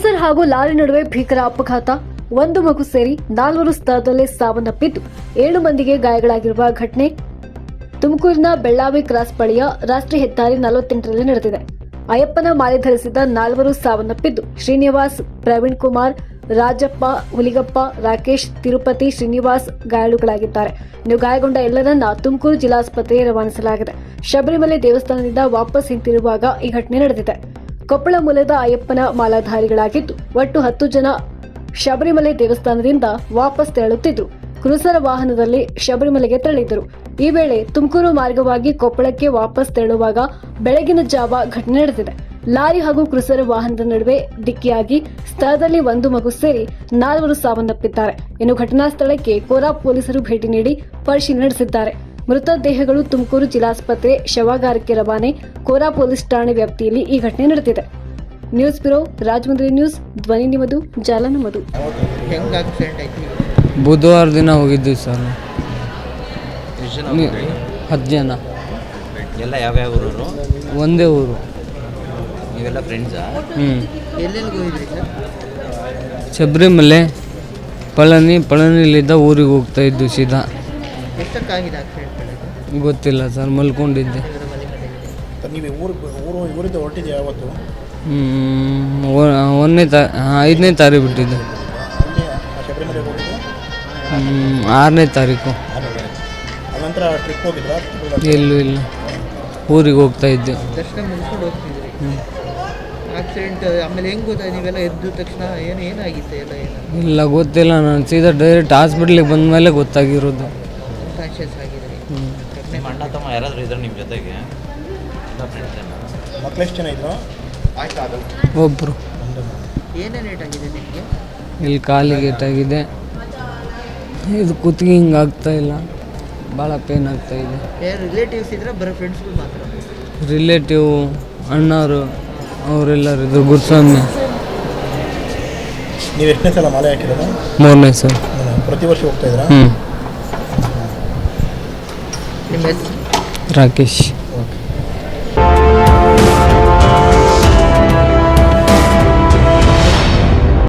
ಹಾಗೂ ಲಾರಿ ನಡುವೆ ಭೀಕರ ಅಪಘಾತ. ಒಂದು ಮಗು ಸೇರಿ ನಾಲ್ವರು ಸ್ಥಳದಲ್ಲೇ ಸಾವನ್ನಪ್ಪಿದ್ದು ಏಳು ಮಂದಿಗೆ ಗಾಯಗಳಾಗಿರುವ ಘಟನೆ. ತುಮಕೂರಿನ ಬೆಳ್ಳಾವಿ ಕ್ರಾಸ್ ಬಳಿಯ ರಾಷ್ಟ್ರೀಯ ಹೆದ್ದಾರಿ ನಲವತ್ತೆಂಟರಲ್ಲಿ ನಡೆದಿದೆ. ಅಯ್ಯಪ್ಪನ ಮಾಲೆ ಧರಿಸಿದ ನಾಲ್ವರು ಸಾವನ್ನಪ್ಪಿದ್ದು ಶ್ರೀನಿವಾಸ್, ಪ್ರವೀಣ್ ಕುಮಾರ್, ರಾಜಪ್ಪ, ಹುಲಿಗಪ್ಪ, ರಾಕೇಶ್, ತಿರುಪತಿ, ಶ್ರೀನಿವಾಸ್ ಗಾಯಾಳುಗಳಾಗಿದ್ದಾರೆ. ಇನ್ನು ಗಾಯಗೊಂಡ ಎಲ್ಲರನ್ನ ತುಮಕೂರು ಜಿಲ್ಲಾಸ್ಪತ್ರೆಗೆ ರವಾನಿಸಲಾಗಿದೆ. ಶಬರಿಮಲೆ ದೇವಸ್ಥಾನದಿಂದ ವಾಪಸ್ ಹಿಂತಿರುವಾಗ ಈ ಘಟನೆ ನಡೆದಿದೆ. ಕೊಪ್ಪಳ ಮೂಲದ ಅಯ್ಯಪ್ಪನ ಮಾಲಾಧಾರಿಗಳಾಗಿದ್ದು, ಒಟ್ಟು ಹತ್ತು ಜನ ಶಬರಿಮಲೆ ದೇವಸ್ಥಾನದಿಂದ ವಾಪಸ್ ತೆರಳುತ್ತಿದ್ದರು ಕೃಸರ ವಾಹನದಲ್ಲಿ ಶಬರಿಮಲೆಗೆ ತೆರಳಿದ್ದರು. ಈ ವೇಳೆ ತುಮಕೂರು ಮಾರ್ಗವಾಗಿ ಕೊಪ್ಪಳಕ್ಕೆ ವಾಪಸ್ ತೆರಳುವಾಗ ಬೆಳಗಿನ ಜಾವ ಘಟನೆ ನಡೆದಿದೆ. ಲಾರಿ ಹಾಗೂ ಕ್ರೂಸರ ವಾಹನದ ನಡುವೆ ಡಿಕ್ಕಿಯಾಗಿ ಸ್ಥಳದಲ್ಲಿ ಒಂದು ಮಗು ಸೇರಿ ನಾಲ್ವರು ಸಾವನ್ನಪ್ಪಿದ್ದಾರೆ. ಇನ್ನು ಘಟನಾ ಸ್ಥಳಕ್ಕೆ ಕೋರಾ ಪೊಲೀಸರು ಭೇಟಿ ನೀಡಿ ಪರಿಶೀಲನೆ ನಡೆಸಿದ್ದಾರೆ. ಮೃತದೇಹಗಳು ತುಮಕೂರು ಜಿಲ್ಲಾಸ್ಪತ್ರೆ ಶವಾಗಾರಕ್ಕೆ ರವಾನೆ ಕೋರಾ ಪೊಲೀಸ್ ಠಾಣೆ ವ್ಯಾಪ್ತಿಯಲ್ಲಿ ಈ ಘಟನೆ ನಡೆದಿದೆ. ನ್ಯೂಸ್ ಬ್ಯೂರೋ ರಾಜಮಂದ್ರಿ ನ್ಯೂಸ್ ಧ್ವನಿ ನಿಮ್ಮದು ಜಾಲ ಆಯ್ತು? ಬುಧವಾರ ದಿನ ಹೋಗಿದ್ದು ಸರ್? ಹತ್ತು ಜನ. ಎಲ್ಲ ಯಾವ್ಯಾವ ಊರವರು? ಒಂದೇ ಊರು. ನೀವೆಲ್ಲ ಫ್ರೆಂಡ್ಸಾ ಹ್ಞೂ ಎಲ್ಲೆಲ್ಲಿಗೆ ಹೋಗಿದ್ರಿ ಸರ್? ಶಬರಿಮಲೆ ಪಳನಿ ಪಳನಿಲಿದ್ದ ಊರಿಗೆ ಹೋಗ್ತಾ ಇದ್ದು ಸೀದಾ. ಎಷ್ಟಕ್ಕಾಗಿದೆ ಆಕ್ಸಿಡೆಂಟ್ ಬೆಳಗ್ಗೆ ಗೊತ್ತಿಲ್ಲ ಸರ್ ಮಲ್ಕೊಂಡಿದ್ದೆ. ನೀವು ಊರು ಊರು ಊರಿಂದ ಹೊರಟಿದ್ಯಾ ಯಾವತ್ತು? ಹ್ಮ್, ಒ- ಒಂದನೇ ತಾ ಐದನೇ ತಾರೀಕು ಬಿಟ್ಟಿದ್ದೆ. ಅಲ್ಲಿ ಆ ಶಬರಿಮಲೆಗೆ ಹೋಗಿದ್ದು? ಹ್ಮ್, ಆರನೇ ತಾರೀಕು. ಆಮೇಲೆ ಅನಂತರ ಟ್ರಿಪ್ ಹೋಗಿದ್ರಾ? ಎಲ್ಲೂ ಇಲ್ಲ. ಊರಿಗೆ ಹೋಗ್ತಾ ಇದ್ದೆ. ದರ್ಶನ ಮುಗಿಸ್ಕೊಂಡು ಹೋಗ್ತಿದ್ರಿ. ಆಕ್ಸಿಡೆಂಟ್ ಆಮೇಲೆ ಹೆಂಗೆ ಗೊತ್ತಾಯ್ತು ನೀವೆಲ್ಲ ಎದ್ದು ತಕ್ಷಣ ಏನು ಏನಾಗಿತ್ತು ಎಲ್ಲ ಏನು ಇಲ್ಲ ಗೊತ್ತಿಲ್ಲ. ನಾನು ಸೀದಾ ಡೈರೆಕ್ಟ್ ಹಾಸ್ಪಿಟ್ಲಿಗೆ ಬಂದ ಮೇಲೆ ಗೊತ್ತಾಗಿರೋದು. ಕಾನ್ಷಿಯಸ್ ಆಗಿದ್ರಿ ನಿಮ್ಮ ಅಣ್ಣ ತಮ್ಮ ಯಾರಾದರೂ ಇದ್ದಾರೆ ನಿಮ್ಮ ಜೊತೆಗೆ. ಮಕ್ಕಳು ಎಷ್ಟು ಜನ ಇದ್ರು? ಒಬ್ಬರು ಏನೇನು ರೇಟ್ ಆಗಿದೆ ನಿಮಗೆ? ಇಲ್ಲಿ ಕಾಲಿಗೆ ಏಟಾಗಿದೆ ಇದು ಕುತ್ತಿಗೆ ಹಿಂಗೆ ಆಗ್ತಾ ಇಲ್ಲ. ಭಾಳ ಪೇನ್ ಆಗ್ತಾ ಇದೆ. ರಿಲೇಟಿವ್ಸ್ ಇದ್ರೆ ಬರೋ ಫ್ರೆಂಡ್ಸ್ಗಳು ಮಾತ್ರ. ರಿಲೇಟಿವ್ ಅಣ್ಣವರು ಅವರೆಲ್ಲರೂ ಇದ್ರು. ಗುರುಸ್ವಾಮಿ. ನೀವು ಎಷ್ಟನೇ ಸಲ ಮಾಲೆ ಹಾಕಿರೋದು? ಮೂರನೇ ಸರ್ ಪ್ರತಿ ವರ್ಷ ಹೋಗ್ತಾ ಇದ್ರಾ? ಹ್ಞೂ ನಿಮ್ಮ ಹೆಸರು ರಾಕೇಶ್